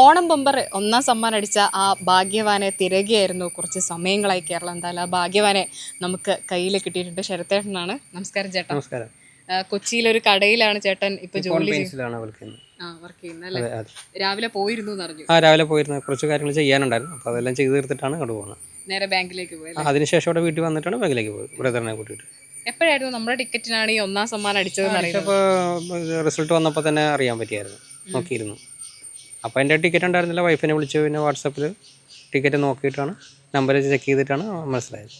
Onam bumper ഒന്നാം സമ്മാനം അടിച്ച ആ ഭാഗ്യവാനെ തിരകെയായിരുന്നു കുറച്ച് സമയങ്ങളായി കേരളം. എന്തായാലും ആ ഭാഗ്യവാനെ നമുക്ക് കയ്യിൽ കിട്ടിയിട്ടുണ്ട് ശരത്തേട്ടനാണ് നമസ്കാരം ചേട്ടൻ നമസ്കാരം. കൊച്ചിയിലെ ഒരു കടയിലാണ് ചേട്ടൻ ഇപ്പൊ ജോലി ചെയ്യുന്നത് രാവിലെ പോയിരുന്നു അറിഞ്ഞു. ആ രാവിലെ പോയിരുന്നു. കുറച്ച് കാര്യങ്ങൾ ചെയ്യാനുണ്ടായിരുന്നു. അപ്പോൾ അതെല്ലാം ചെയ്ത് തീർത്തിട്ടാണ് അങ്ങോട്ട് പോകുന്നത്. നേരെ ബാങ്കിലേക്ക് പോയത് അതിനുശേഷം അവിടെ വീട്ടിൽ വന്നിട്ടാണ് ബാങ്കിലേക്ക് പോയത്. ബ്രദറിനെ കൂട്ടിയിട്ട്. എപ്പോഴായിരുന്നു? നമ്മുടെ ടിക്കറ്റിനാണ് ഈ ഒന്നാം സമ്മാനം അടിച്ചത് റിസൾട്ട് വന്നപ്പോൾ തന്നെ അറിയാൻ പറ്റിയായിരുന്നു. നോക്കിയിരുന്നു. അപ്പോൾ എന്റെ ടിക്കറ്റ് ഉണ്ടായിരുന്നില്ല. വൈഫിനെ വിളിച്ചു പിന്നെ വാട്സപ്പിൽ ടിക്കറ്റ് നോക്കിയിട്ടാണ് നമ്പർ ചെക്ക് ചെയ്തിട്ടാണ് മനസ്സിലായത്.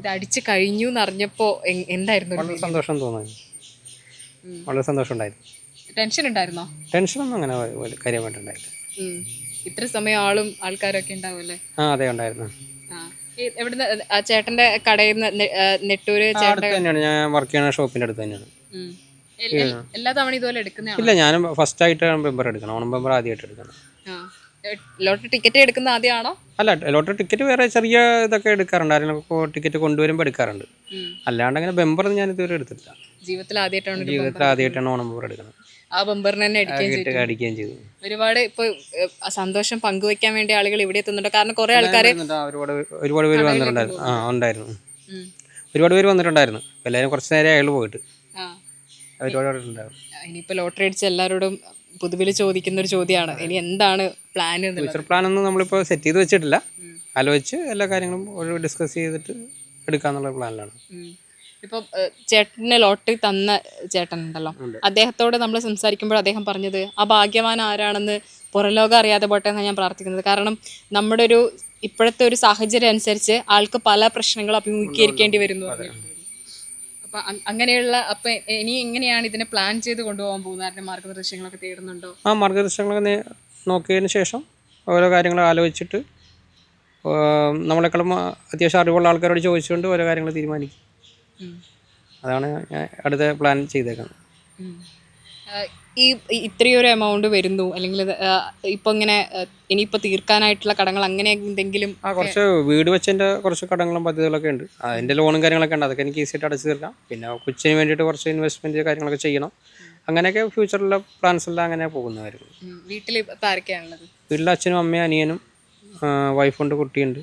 ഇത് അടിച്ച് കഴിഞ്ഞു എന്ന് അറിഞ്ഞപ്പോ എന്തായിരുന്നു വളരെ സന്തോഷം തോന്നുന്നു. വളരെ സന്തോഷം ഉണ്ടായിരുന്നു ടെൻഷൻ ഉണ്ടായിരുന്നോ? ടെൻഷനൊന്നും അങ്ങനെ കാര്യമായിട്ടുണ്ടായിരുന്നു കാര്യമായിട്ടുണ്ടായില്ല. ഇത്ര സമയം ആളും ആൾക്കാരൊക്കെ ഉണ്ടാവുമല്ലേ? ആ അതെ ഉണ്ടായിരുന്നു. എവിടുന്ന് ചേട്ടന്റെ കടയിൽ നിന്ന് നെട്ടൂര് ചേട്ടൻ തന്നെയാണ്. ഞാൻ വർക്ക് ചെയ്യുന്ന ഷോപ്പിന്റെ അടുത്ത് തന്നെയാണ്. എല്ലാ തവണ ഇതുപോലെ എടുക്കുന്നതാണ് ഇല്ല ഞാൻ ഫസ്റ്റ് ആയിട്ട് മെമ്പർ എടുക്കണം. ഓണം മെമ്പർ ആദ്യമായിട്ട് എടുക്കണം. ലോട്ടറി ടിക്കറ്റ് എടുക്കുന്ന ആദ്യമാണോ? അല്ല ലോട്ടറി ടിക്കറ്റ് വേറെ ചെറിയ ഇതൊക്കെ എടുക്കാറുണ്ട്. ആരെങ്കിലും ടിക്കറ്റ് കൊണ്ടുവരുമ്പോൾ എടുക്കാറുണ്ട്. അല്ലാണ്ട് അങ്ങനെ ബെമ്പർ ഞാൻ ഇതുവരെ എടുത്തിട്ടില്ല. ജീവിതത്തിൽ ആദ്യമായിട്ടാണ് ജീവിതത്തിൽ ആദ്യമായിട്ടാണ് ഓണം മെമ്പർ എടുക്കുന്നത്. ആ ബെമ്പറിനെ തന്നെ അടിക്കുകയും ചെയ്തു. ഒരുപാട് ഇപ്പൊ സന്തോഷം പങ്കുവെക്കാൻ വേണ്ടി ആളുകൾ ഇവിടെ എത്തുന്നുണ്ട്. കാരണം കുറെ ആൾക്കാര് വരുന്നുണ്ട്. ആ, ഒരുപാട് ഒരുപാട് പേര് വന്നിട്ടുണ്ടായിരുന്നു. ആ ഉണ്ടായിരുന്നു. ഒരുപാട് പേര് വന്നിട്ടുണ്ടായിരുന്നു. എല്ലാവരും കുറച്ച് നേരം അയാൾ പോയിട്ട്. ഇനിയിപ്പോ ലോട്ടറി അടിച്ച് എല്ലാവരോടും പൊതുവിൽ ചോദിക്കുന്ന ഒരു ചോദ്യമാണ്. ഇനി എന്താണ് പ്ലാൻ ഫ്യൂച്ചർ പ്ലാൻ ഒന്നും നമ്മളിപ്പോൾ സെറ്റ് ചെയ്ത് വെച്ചിട്ടില്ല. ആലോചിച്ച് എല്ലാ കാര്യങ്ങളും ഒരു ഡിസ്കസ് ചെയ്തിട്ട് എടുക്കാന്നുള്ള പ്ലാനിലാണ്. ഇപ്പൊ ചേട്ടന് ലോട്ടറി തന്ന ചേട്ടൻ ഉണ്ടല്ലോ അദ്ദേഹത്തോട് നമ്മൾ സംസാരിക്കുമ്പോൾ അദ്ദേഹം പറഞ്ഞത് ആ ഭാഗ്യവാൻ ആരാണെന്ന് പുറലോകം അറിയാതെ പോട്ടെ എന്നാണ് ഞാൻ പ്രാർത്ഥിക്കുന്നത്. കാരണം നമ്മുടെ ഒരു ഇപ്പോഴത്തെ ഒരു സാഹചര്യം അനുസരിച്ച് ആൾക്ക് പല പ്രശ്നങ്ങൾ അഭിമുഖീകരിക്കേണ്ടി വരുന്നു. അപ്പൊ അങ്ങനെയുള്ള അപ്പൊ ഇനി എങ്ങനെയാണ് ഇതിനെ പ്ലാൻ ചെയ്ത് കൊണ്ടുപോകാൻ പോകുന്നത്? ആരുടെ മാർഗനിർദ്ദേശങ്ങളൊക്കെ തേടുന്നുണ്ടോ? ആ മാർഗനിർദ്ദേശങ്ങളൊക്കെ നോക്കിയതിന് ശേഷം ഓരോ കാര്യങ്ങൾ ആലോചിച്ചിട്ട് നമ്മളെക്കാളും അത്യാവശ്യം അറിവുള്ള ആൾക്കാരോട് ചോദിച്ചുകൊണ്ട് ഓരോ കാര്യങ്ങൾ തീരുമാനിക്കും. അതാണ് ഞാൻ അടുത്ത പ്ലാൻ ചെയ്തേക്കുന്നത്. ഈ ഇത്രയൊരു എമൗണ്ട് വരുന്നു. അല്ലെങ്കിൽ ഇപ്പൊ ഇങ്ങനെ ഇനിയിപ്പോ തീർക്കാനായിട്ടുള്ള കടങ്ങൾ അങ്ങനെ എന്തെങ്കിലും ആ കുറച്ച് വീട് വെച്ചതിന്റെ കുറച്ച് കടങ്ങളും പദ്ധതികളൊക്കെ ഉണ്ട്. അതിന്റെ ലോണും കാര്യങ്ങളൊക്കെ ഉണ്ട്. അതൊക്കെ എനിക്ക് ഈസിയായിട്ട് അടച്ചു തീർക്കാം. പിന്നെ കൊച്ചിന് വേണ്ടിയിട്ട് കുറച്ച് ഇൻവെസ്റ്റ്മെന്റ് കാര്യങ്ങളൊക്കെ ചെയ്യണം. അങ്ങനെയൊക്കെ ഫ്യൂച്ചറിലെ പ്ലാൻസ് എല്ലാം അങ്ങനെ പോകുന്നതായിരുന്നു. വീട്ടിൽ വീട്ടിൽ വീട്ടിൽ അച്ഛനും അമ്മയും അനിയനും വൈഫുണ്ട് കുട്ടിയുണ്ട്.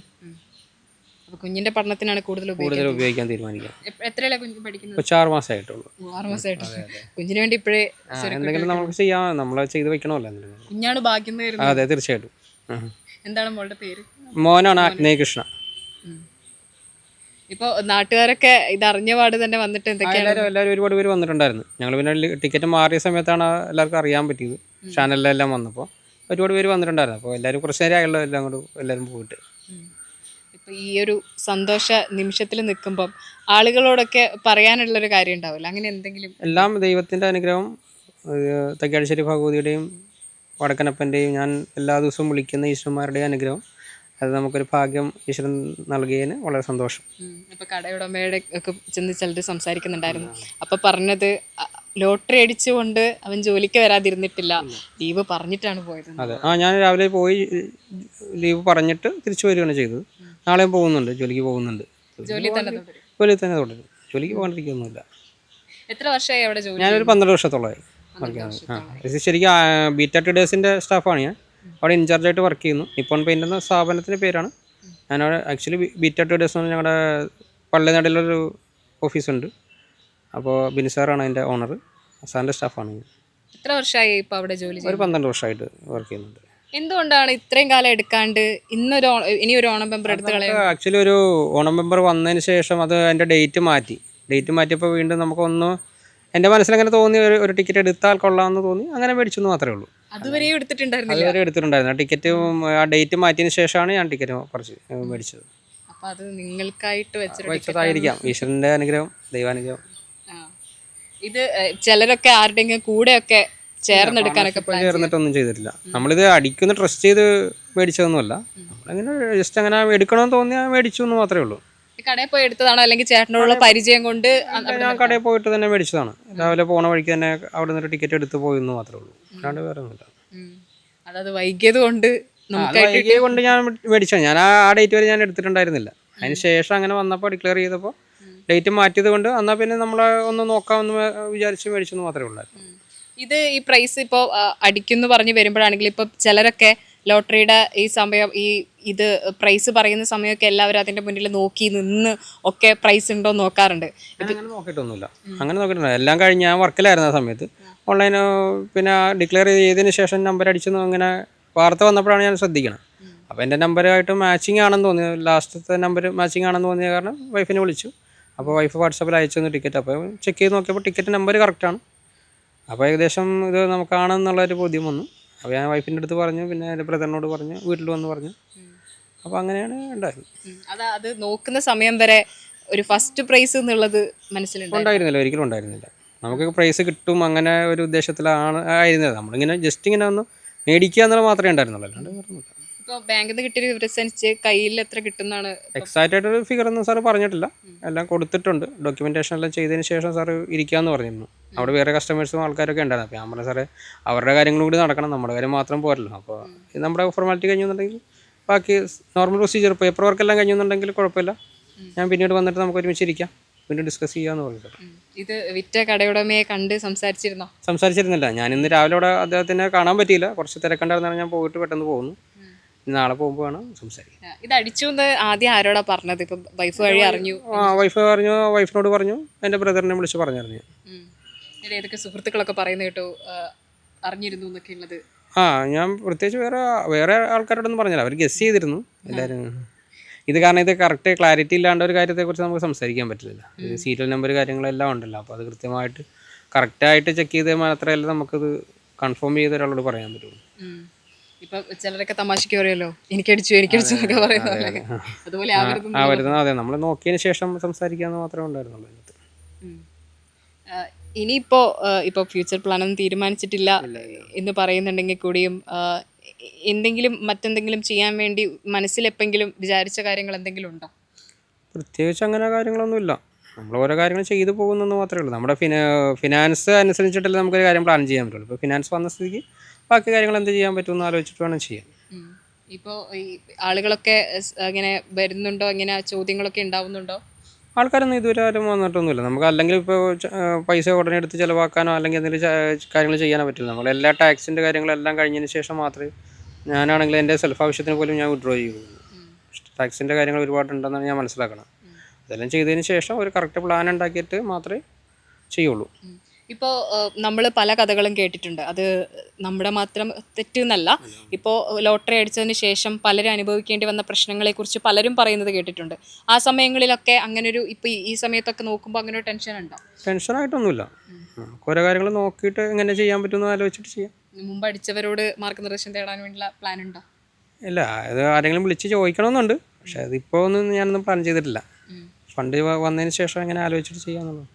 കുഞ്ഞിന്റെ പഠനത്തിനാണ് കൂടുതൽ കൂടുതൽ ഉപയോഗിക്കാൻ തീരുമാനിക്കാം എത്രയല്ല കുഞ്ഞ് പഠിക്കുന്നത്? കൊച്ചു ആറ് മാസമായിട്ടുള്ളൂ ഓ, ആറ് മാസമായിട്ട് കുഞ്ഞിന് വേണ്ടി ഇപ്പോഴേ എന്തെങ്കിലും നമുക്ക് ചെയ്യാം. നമ്മളെ ചെയ്ത് വെക്കണമല്ലോ കുഞ്ഞാണ് ബാക്കി അതെ തീർച്ചയായിട്ടും. എന്താണ് മോളുടെ പേര്? മോനാണ് ആഗ്നേയ കൃഷ്ണ. ഇപ്പോൾ ഇപ്പൊ നാട്ടുകാരൊക്കെ ഇത് അറിഞ്ഞ പാട് തന്നെ വന്നിട്ട് എന്തൊക്കെയാണ്? എല്ലാവരും എല്ലാവരും ഒരുപാട് പേര് വന്നിട്ടുണ്ടായിരുന്നു. ഞങ്ങൾ പിന്നെ ടിക്കറ്റ് മാറിയ സമയത്താണ് എല്ലാവർക്കും അറിയാൻ പറ്റിയത്. ചാനലിലെല്ലാം വന്നപ്പോൾ ഒരുപാട് പേര് വന്നിട്ടുണ്ടായിരുന്നു. അപ്പോൾ എല്ലാവരും കുറച്ച് നേരം ആയുള്ള എല്ലാം കൂടെ എല്ലാവരും പോയിട്ട്. ഉം. ഇപ്പൊ ഈ ഒരു സന്തോഷ നിമിഷത്തിൽ നിൽക്കുമ്പം ആളുകളോടൊക്കെ പറയാനുള്ളൊരു കാര്യം ഉണ്ടാവില്ല അങ്ങനെ എന്തെങ്കിലും? എല്ലാം ദൈവത്തിന്റെ അനുഗ്രഹം തക്കാളിശ്ശേരി ഭഗവതിയുടെയും വടക്കനപ്പന്റെയും ഞാൻ എല്ലാ ദിവസവും വിളിക്കുന്ന ഈശ്വരന്മാരുടെയും അനുഗ്രഹം. അത് നമുക്കൊരു ഭാഗ്യം ഈശ്വരൻ നൽകിയതിന് വളരെ സന്തോഷം. അപ്പം കടയുടമയുടെ ഒക്കെ ചെന്ന് ചിലർ സംസാരിക്കുന്നുണ്ടായിരുന്നു. അപ്പം പറഞ്ഞത് ലോട്ടറി അടിച്ചുകൊണ്ട് അവൻ ജോലിക്ക് വരാതിരുന്നിട്ടില്ല. ലീവ് പറഞ്ഞിട്ടാണ് പോയത്. അതെ. ആ ഞാൻ രാവിലെ പോയി ലീവ് പറഞ്ഞിട്ട് തിരിച്ചു വരികയാണ് ചെയ്തത്. നാളെയും പോകുന്നുണ്ട് ജോലിക്ക് പോകുന്നുണ്ട്. ജോലി തന്നെ തുടരും. ജോലി തന്നെ തുടരും. ജോലിക്ക് പോകാണ്ടിരിക്കൊന്നുമില്ല എത്ര വർഷമായി അവിടെ ജോലി ഞാനൊരു പന്ത്രണ്ട് വർഷത്തോളമായി വർക്ക് ചെയ്യുന്നത്. ആ ശരിക്കും ബീറ്റ ട്രേഡേഴ്സിന്റെ സ്റ്റാഫാണ് ഞാൻ. അവിടെ ഇൻചാർജ് ആയിട്ട് വർക്ക് ചെയ്യുന്നു. നിപ്പോൺ പെയിന്റ് എന്ന സ്ഥാപനത്തിന്റെ പേരാണ്. ഞാനവിടെ ആക്ച്വലി ബീറ്റ ട്രേഡേഴ്സ് എന്ന് ഞങ്ങളുടെ പള്ളിനടയിലൊരു ഓഫീസുണ്ട് അപ്പോൾ ബിനി സാറാണ് അതിന്റെ ഓണർ സാറിന്റെ സ്റ്റാഫാണ് ഞാൻ. എത്ര വർഷമായി ഇപ്പോൾ അവിടെ ജോലി ഒരു പന്ത്രണ്ട് വർഷമായിട്ട് വർക്ക് ചെയ്യുന്നുണ്ട്. എന്തുകൊണ്ടാണ് ഇത്രയും കാലം എടുക്കാണ്ട് ഇന്നൊരു ഇനി ഒരു ഓണം മെമ്പർ എടുത്ത് കളയാം ആക്ച്വലി ഒരു ഓണം മെമ്പർ വന്നതിന് ശേഷം അത് അതിന്റെ ഡേറ്റ് മാറ്റി. ഡേറ്റ് മാറ്റിയപ്പോൾ വീണ്ടും നമുക്കൊന്ന് എന്റെ മനസ്സിലങ്ങനെ തോന്നി ഒരു ഒരു ടിക്കറ്റ് എടുത്താൽ കൊള്ളാമെന്ന് തോന്നി. അങ്ങനെ മേടിച്ചു മാത്രമേ ഉള്ളൂ. അതുവരെയും എടുത്തിട്ടുണ്ടായിരുന്നു അതുവരെ എടുത്തിട്ടുണ്ടായിരുന്നു. ആ ടിക്കറ്റ് ആ ഡേറ്റ് മാറ്റിയതിന് ശേഷമാണ് ഞാൻ ടിക്കറ്റ് കുറച്ച് മേടിച്ചത്. അപ്പോൾ അത് നിങ്ങൾക്കായിട്ട് വെച്ചതായിരിക്കാം. ഈശ്വരന്റെ അനുഗ്രഹം ദൈവാനുഗ്രഹം. ഇത് ചിലരൊക്കെ ആരുടെയെങ്കിലും കൂടെയൊക്കെ ചേർന്നെടുക്കാനൊക്കെ ചേർന്നിട്ടൊന്നും ചെയ്തിട്ടില്ല. നമ്മളിത് അടിക്കുന്ന ട്രസ്റ്റ് ചെയ്ത് മേടിച്ചതൊന്നുമല്ല. നമ്മളങ്ങനെ ജസ്റ്റ് അങ്ങനെ എടുക്കണമെന്ന് തോന്നിയാൽ മേടിച്ചു എന്ന് മാത്രമേ ഉള്ളൂ. കടയിൽ പോയി എടുത്തതാണോ? അല്ലെങ്കിൽ ചേട്ടനോടുള്ള പരിചയം കൊണ്ട് ഞാൻ കടയിൽ പോയിട്ട് തന്നെ മേടിച്ചതാണ്. രാവിലെ പോണ വഴിക്ക് തന്നെ അവിടെ നിന്ന് ടിക്കറ്റ് എടുത്ത് പോയി എന്ന് മാത്രമേ ഉള്ളൂ. അല്ലാണ്ട് വേറെ ഒന്നുമില്ല. അതത് വൈകിയത് കൊണ്ട് അത് കൊണ്ട് ഞാൻ മേടിച്ചത് ഞാൻ ആ ഡേറ്റ് വരെ ഞാൻ എടുത്തിട്ടുണ്ടായിരുന്നില്ല. അതിന് ശേഷം അങ്ങനെ വന്നപ്പോൾ ഡിക്ലെയർ ചെയ്തപ്പോൾ ഡേറ്റ് മാറ്റിയത് കൊണ്ട് എന്നാൽ പിന്നെ നമ്മളെ ഒന്ന് നോക്കാമെന്ന് വിചാരിച്ച് മേടിച്ചെന്ന് മാത്രമേ ഉള്ളായിരുന്നു. ഇത് ഈ പ്രൈസ് ഇപ്പോൾ അടിക്കുന്നു പറഞ്ഞ് വരുമ്പോഴാണെങ്കിൽ ഇപ്പോൾ ചിലരൊക്കെ ലോട്ടറിയുടെ ഈ സമയം ഈ ഇത് പ്രൈസ് പറയുന്ന സമയമൊക്കെ എല്ലാവരും അതിന്റെ മുന്നിൽ നോക്കി നിന്ന് ഒക്കെ പ്രൈസ് ഉണ്ടോ നോക്കാറുണ്ട്. അങ്ങനെ നോക്കിയിട്ടൊന്നുമില്ല. അങ്ങനെ നോക്കിയിട്ടില്ല എല്ലാം കഴിഞ്ഞ് ഞാൻ വർക്കിലായിരുന്നു സമയത്ത്. ഓൺലൈൻ പിന്നെ ഡിക്ലെയർ ചെയ്തതിന് ശേഷം നമ്പർ അടിച്ചു അങ്ങനെ വാർത്ത വന്നപ്പോഴാണ് ഞാൻ ശ്രദ്ധിക്കണം അപ്പോൾ എന്റെ നമ്പറുമായിട്ട് മാച്ചിങ് ആണെന്ന് തോന്നി ലാസ്റ്റത്തെ നമ്പർ മാച്ചിങ് ആണെന്ന് തോന്നിയ കാരണം വൈഫിനെ വിളിച്ചു. അപ്പോൾ വൈഫ് വാട്സാപ്പിൽ അയച്ചു തന്നു ടിക്കറ്റ് അപ്പോൾ ചെക്ക് ചെയ്ത് നോക്കിയപ്പോൾ ടിക്കറ്റ് നമ്പർ കറക്റ്റാണ് അപ്പോൾ ഏകദേശം ഇത് നമുക്കാണെന്നുള്ളൊരു ബോധ്യം വന്നു. അപ്പോൾ ഞാൻ വൈഫിന്റെ അടുത്ത് പറഞ്ഞു പിന്നെ എന്റെ ബ്രദറിനോട് പറഞ്ഞു വീട്ടിൽ വന്ന് പറഞ്ഞു. അപ്പോൾ അങ്ങനെയാണ് ഉണ്ടായത്. അത് അത് നോക്കുന്ന സമയം വരെ ഒരു ഫസ്റ്റ് പ്രൈസ് എന്നുള്ളത് മനസ്സിലുണ്ട് ഉണ്ടായിരുന്നില്ല ഒരിക്കലും ഉണ്ടായിരുന്നില്ല. നമുക്ക് പ്രൈസ് കിട്ടും അങ്ങനെ ഒരു ഉദ്ദേശത്തിലാണ് ആയിരുന്നത്. നമ്മളിങ്ങനെ ജസ്റ്റ് ഇങ്ങനെ ഒന്ന് മേടിക്കുക എന്നുള്ളത് മാത്രമേ ഉണ്ടായിരുന്നുള്ളൂ അല്ലാണ്ട് ഇപ്പോൾ ബാങ്കിൽ നിന്ന് കിട്ടിയ വിവരമനുസരിച്ച് കയ്യിൽ എത്ര കിട്ടുന്നതാണ് എക്സാക്റ്റ് ആയിട്ടൊരു ഫിഗർ ഒന്നും സാർ പറഞ്ഞിട്ടില്ല. എല്ലാം കൊടുത്തിട്ടുണ്ട്. ഡോക്യുമെന്റേഷൻ എല്ലാം ചെയ്തതിന് ശേഷം സാർ ഇരിക്കാന്ന് പറഞ്ഞിരുന്നു. അവിടെ വേറെ കസ്റ്റമേഴ്സും ആൾക്കാരൊക്കെ ഉണ്ടായിരുന്നു. അപ്പോൾ ഞാൻ പറഞ്ഞു സാറേ അവരുടെ കാര്യങ്ങളും കൂടി നടക്കണം. നമ്മുടെ കാര്യം മാത്രം പോരല്ലോ. അപ്പോൾ ഇത് നമ്മുടെ ഫോർമാലിറ്റി കഴിഞ്ഞുണ്ടെങ്കിൽ ബാക്കി നോർമൽ പ്രൊസീജിയർ പേപ്പർ വർക്ക് എല്ലാം കഴിഞ്ഞുണ്ടെങ്കിൽ കുഴപ്പമില്ല. ഞാൻ പിന്നീട് വന്നിട്ട് നമുക്ക് ഒരുമിച്ച് ഇരിക്കാം. പിന്നെ ഡിസ്കസ് ചെയ്യാന്ന് പറഞ്ഞു ഇത് വിറ്റ കടയുടമയെ കണ്ട് സംസാരിച്ചിരുന്നോ? സംസാരിച്ചിരുന്നില്ല. ഞാൻ ഇന്ന് രാവിലെ അവിടെ അദ്ദേഹത്തിനെ കാണാൻ പറ്റിയില്ല. കുറച്ച് തിരക്കുണ്ടായിരുന്നാണ് ഞാൻ പോയിട്ട് പെട്ടെന്ന് പോകുന്നു. നാളെ പോകുമ്പോൾ വേണം സംസാരിക്കാം. ഇത് അടിച്ചു എന്ന് ആദ്യം ആരോടാ പറഞ്ഞത്? ഇപ്പൊ വൈഫ് വഴി അറിഞ്ഞു. ആ വൈഫ് പറഞ്ഞു വൈഫിനോട് പറഞ്ഞു. എന്റെ ബ്രദറിനെ വിളിച്ച് പറഞ്ഞറിഞ്ഞു ഏതൊക്കെ സുഹൃത്തുക്കളൊക്കെ പറയുന്ന കേട്ടോ. അറിഞ്ഞിരുന്നു എന്നൊക്കെ ഉള്ളത്. ആ ഞാൻ പ്രത്യേകിച്ച് വേറെ വേറെ ആൾക്കാരോടൊന്നും പറഞ്ഞില്ല. അവർ ഗസ് ചെയ്തിരുന്നു. എല്ലാവരും ഇത് കാരണം ഇത് കറക്റ്റ് ക്ലാരിറ്റി ഇല്ലാണ്ട് ഒരു കാര്യത്തെക്കുറിച്ച് നമുക്ക് സംസാരിക്കാൻ പറ്റില്ല സീരിയൽ നമ്പർ കാര്യങ്ങളെല്ലാം ഉണ്ടല്ലോ. അപ്പോൾ അത് കൃത്യമായിട്ട് കറക്റ്റായിട്ട് ചെക്ക് ചെയ്ത് മാത്രമല്ല നമുക്കത് കൺഫേം ചെയ്ത ഒരാളോട് പറയാൻ പറ്റുള്ളൂ. ഇപ്പൊ ചിലരൊക്കെ തമാശക്ക് പറയുമല്ലോ എനിക്കടിച്ചു എനിക്കടിച്ചു എന്നൊക്കെ പറയുന്ന പോലെ അതുപോലെ ആ വരുന്നത് അതെ. നമ്മൾ നോക്കിയതിന് ശേഷം സംസാരിക്കാന്ന് മാത്രമേ ഉണ്ടായിരുന്നുള്ളൂ അതിനകത്ത്. ഇനിയിപ്പോ ഇപ്പൊ ഫ്യൂച്ചർ പ്ലാൻ ഒന്നും തീരുമാനിച്ചിട്ടില്ല എന്ന് പറയുന്നുണ്ടെങ്കിൽ കൂടിയും എന്തെങ്കിലും മറ്റെന്തെങ്കിലും ചെയ്യാൻ വേണ്ടി മനസ്സിൽ എപ്പെങ്കിലും വിചാരിച്ച കാര്യങ്ങൾ എന്തെങ്കിലും ഉണ്ടോ? പ്രത്യേകിച്ച് അങ്ങനെ കാര്യങ്ങളൊന്നുമില്ല നമ്മൾ ഓരോ കാര്യങ്ങൾ ചെയ്തു പോകുന്നെന്ന് മാത്രമേ ഉള്ളൂ. നമ്മുടെ ഫിനാ ഫിനാൻസ് അനുസരിച്ചിട്ടല്ലേ നമുക്കൊരു കാര്യം പ്ലാൻ ചെയ്യാൻ പറ്റുള്ളൂ. ഇപ്പോൾ ഫിനാൻസ് വന്ന സ്ഥിതിക്ക് ബാക്കി കാര്യങ്ങൾ എന്ത് ചെയ്യാൻ പറ്റുമെന്ന് ആലോചിച്ചിട്ട് വേണം ചെയ്യാൻ. ഇപ്പോൾ ഇപ്പോ ഈ ആളുകളൊക്കെ അങ്ങനെ വരുന്നുണ്ടോ? ഇങ്ങനെ ചോദ്യങ്ങളൊക്കെ ഉണ്ടാവുന്നുണ്ടോ? ആൾക്കാരൊന്നും ഇതുവരെ ആരും വന്നിട്ടൊന്നുമില്ല. നമുക്ക് അല്ലെങ്കിൽ ഇപ്പോൾ പൈസ ഉടനെ എടുത്ത് ചിലവാക്കാനോ അല്ലെങ്കിൽ എന്തെങ്കിലും കാര്യങ്ങൾ ചെയ്യാനോ പറ്റില്ല. നമ്മൾ എല്ലാ ടാക്സിന്റെ കാര്യങ്ങളെല്ലാം കഴിഞ്ഞതിന് ശേഷം മാത്രമേ ഞാനാണെങ്കിൽ എന്റെ സെൽഫ് ആവശ്യത്തിന് പോലും ഞാൻ വിഡ്രോ ചെയ്യുള്ളൂ. ടാക്സിന്റെ കാര്യങ്ങൾ ഒരുപാടുണ്ടെന്നാണ് ഞാൻ മനസ്സിലാക്കണം അതെല്ലാം ചെയ്തതിന് ശേഷം ഒരു കറക്റ്റ് പ്ലാൻ ഉണ്ടാക്കിയിട്ട് മാത്രമേ ചെയ്യുള്ളൂ. ഇപ്പോൾ നമ്മൾ പല കഥകളും കേട്ടിട്ടുണ്ട്. അത് നമ്മുടെ മാത്രം തെറ്റെന്നല്ല. ഇപ്പോൾ ലോട്ടറി അടിച്ചതിന് ശേഷം പലരും അനുഭവിക്കേണ്ടി വന്ന പ്രശ്നങ്ങളെക്കുറിച്ച് പലരും പറയുന്നത് കേട്ടിട്ടുണ്ട്. ആ സമയങ്ങളിലൊക്കെ അങ്ങനൊരു ഇപ്പോൾ ഈ സമയത്തൊക്കെ നോക്കുമ്പോൾ അങ്ങനെ ഒരു ടെൻഷൻ ഉണ്ടോ ടെൻഷനായിട്ടൊന്നുമില്ല ഓരോ കാര്യങ്ങൾ നോക്കിയിട്ട് എങ്ങനെ ചെയ്യാൻ പറ്റുമെന്ന് ആലോചിച്ചിട്ട് ചെയ്യാം. മുമ്പ് അടിച്ചവരോട് മാർഗനിർദ്ദേശം തേടാൻ വേണ്ടിയുള്ള പ്ലാൻ ഉണ്ടോ ഇല്ല അത് ആരെങ്കിലും വിളിച്ച് ചോദിക്കണമെന്നുണ്ട്. പക്ഷേ അതിപ്പോൾ ഒന്നും ഞാനൊന്നും പ്ലാൻ ചെയ്തിട്ടില്ല. ഫണ്ട് വന്നതിന് ശേഷം എങ്ങനെ ആലോചിച്ചിട്ട് ചെയ്യാമെന്നുള്ളൂ